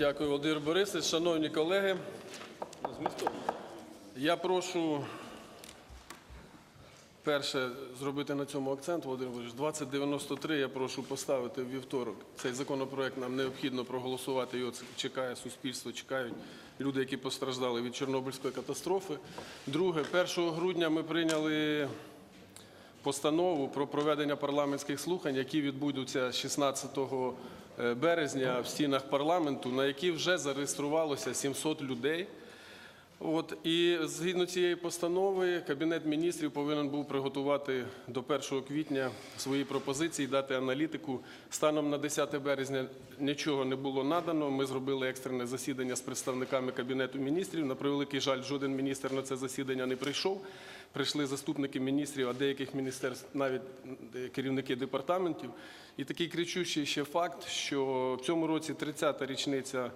Дякую, Володимир Борисович. Шановні колеги, я прошу перше зробити на цьому акцент, Володимир Борисович. 2093 я прошу поставити в вівторок. Цей законопроект нам необхідно проголосувати. Його чекає суспільство, чекають люди, які постраждали від Чорнобильської катастрофи. Друге, 1 грудня ми прийняли постанову про проведення парламентських слухань, які відбудуться 16 березня в стінах парламенту, на які вже зареєструвалося 700 людей. От і згідно цієї постанови Кабінет міністрів повинен був приготувати до 1 квітня свої пропозиції, дати аналітику. Станом на 10 березня нічого не було надано. Ми зробили екстрене засідання з представниками Кабінету міністрів. На превеликий жаль, жоден міністр на це засідання не прийшов. Прийшли заступники міністрів, а деяких міністерств навіть керівники департаментів. І такий кричущий ще факт, що в цьому році 30-та річниця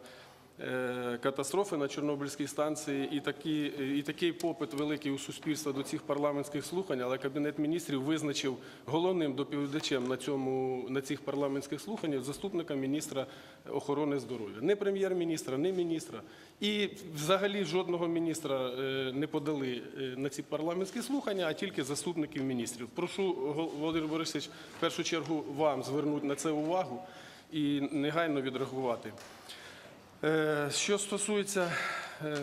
катастрофи на Чорнобильській станції і, такі, і такий попит великий у суспільства до цих парламентських слухань, але Кабінет міністрів визначив головним доповідачем на, цьому, на цих парламентських слуханнях заступника міністра охорони здоров'я. Не прем'єр-міністра, не міністра. І взагалі жодного міністра е, не подали е, на ці парламентські слухання, а тільки заступників міністрів. Прошу, Володимир Борисович, в першу чергу вам звернути на це увагу і негайно відреагувати. Е, Що стосується, е,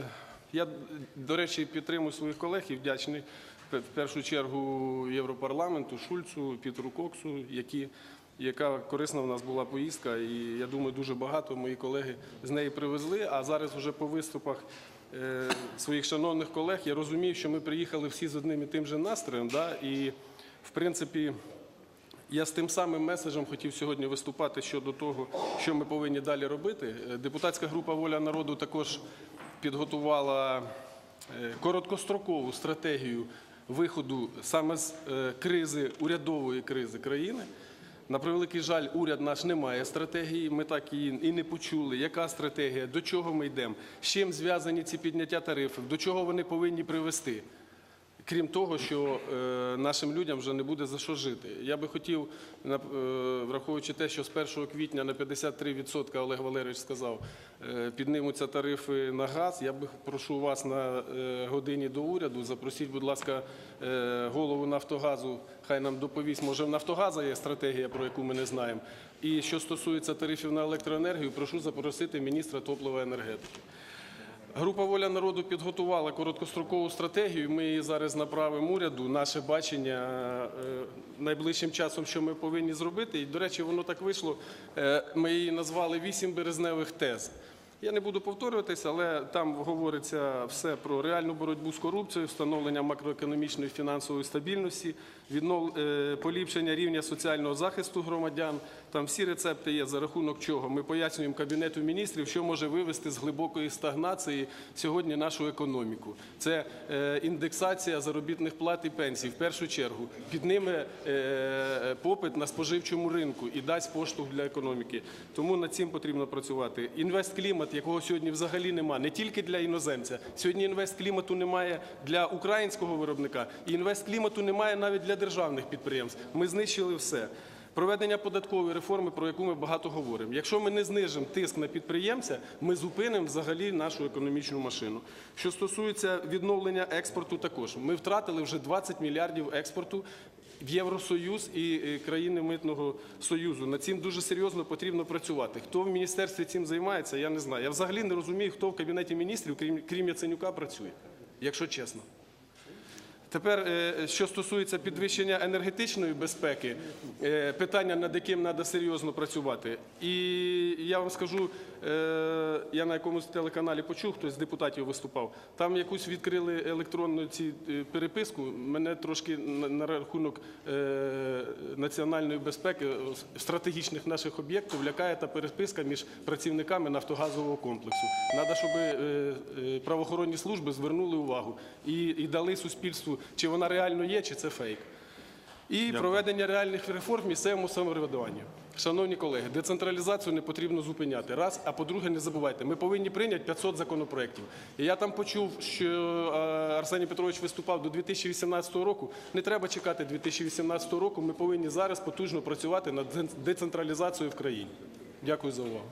я, до речі, підтримую своїх колег і вдячний в першу чергу Європарламенту, Шульцу, Пітеру Коксу, які, яка корисна в нас була поїздка, і я думаю, дуже багато мої колеги з неї привезли. А зараз вже по виступах е, своїх шановних колег я розумію, що ми приїхали всі з одним і тим же настроєм. Да? І, в принципі, я з тим самим меседжем хотів сьогодні виступати щодо того, що ми повинні далі робити. Е, Депутатська група Воля народу також підготувала е, короткострокову стратегію виходу саме з е, кризи, урядової кризи країни. На превеликий жаль, уряд наш не має стратегії. Ми так її і не почули. Яка стратегія, до чого ми йдемо, з чим зв'язані ці підняття тарифів, до чого вони повинні привести. Крім того, що е, нашим людям вже не буде за що жити. Я би хотів, е, враховуючи те, що з 1 квітня на 53% Олег Валерійович сказав, е, піднімуться тарифи на газ. Я би прошу вас на годині до уряду. Запросіть, будь ласка, голову Нафтогазу. Хай нам доповість. Може, в Нафтогаза є стратегія, про яку ми не знаємо. І що стосується тарифів на електроенергію, прошу запросити міністра топлива енергетики. Група Воля народу підготувала короткострокову стратегію. Ми її зараз направимо уряду. Наше бачення е, найближчим часом, що ми повинні зробити. І, до речі, воно так вийшло. е, Ми її назвали вісім березневих тез. Я не буду повторюватися, але там говориться все про реальну боротьбу з корупцією, встановлення макроекономічної фінансової стабільності, віднов... е, поліпшення рівня соціального захисту громадян. Там всі рецепти є за рахунок чого. Ми пояснюємо Кабінету міністрів, що може вивести з глибокої стагнації сьогодні нашу економіку. Це е, індексація заробітних плат і пенсій в першу чергу. Підніме е, попит на споживчому ринку і дасть поштовх для економіки. Тому над цим потрібно працювати. Інвестклімат, якого сьогодні взагалі немає, не тільки для іноземця. Сьогодні інвестклімату немає для українського виробника, і інвестклімату немає навіть для державних підприємств. Ми знищили все. Проведення податкової реформи, про яку ми багато говоримо. Якщо ми не знижимо тиск на підприємця, ми зупинимо взагалі нашу економічну машину. Що стосується відновлення експорту, також ми втратили вже 20 мільярдів експорту в Євросоюз і е, країни митного союзу. Над цим дуже серйозно потрібно працювати. Хто в міністерстві цим займається, я не знаю. Я взагалі не розумію, хто в кабінеті міністрів, крім, крім Яценюка, працює, якщо чесно. Тепер, е, що стосується підвищення енергетичної безпеки, е, питання, над яким треба серйозно працювати. І я вам скажу, е, я на якомусь телеканалі почув, хтось з депутатів виступав. Там якусь відкрили електронну ці переписку. Мене трошки на, рахунок національної безпеки стратегічних наших об'єктів лякає та переписка між працівниками нафтогазового комплексу. Треба, щоб правоохоронні служби звернули увагу і дали суспільству, чи вона реально є, чи це фейк. І проведення реальних реформ місцевому самоврядуванні. Шановні колеги, децентралізацію не потрібно зупиняти. Раз, а по-друге, не забувайте, ми повинні прийняти 500 законопроєктів. І я там почув, що е, Арсеній Петрович виступав до 2018 року. Не треба чекати 2018 року. Ми повинні зараз потужно працювати над децентралізацією в країні. Дякую за увагу.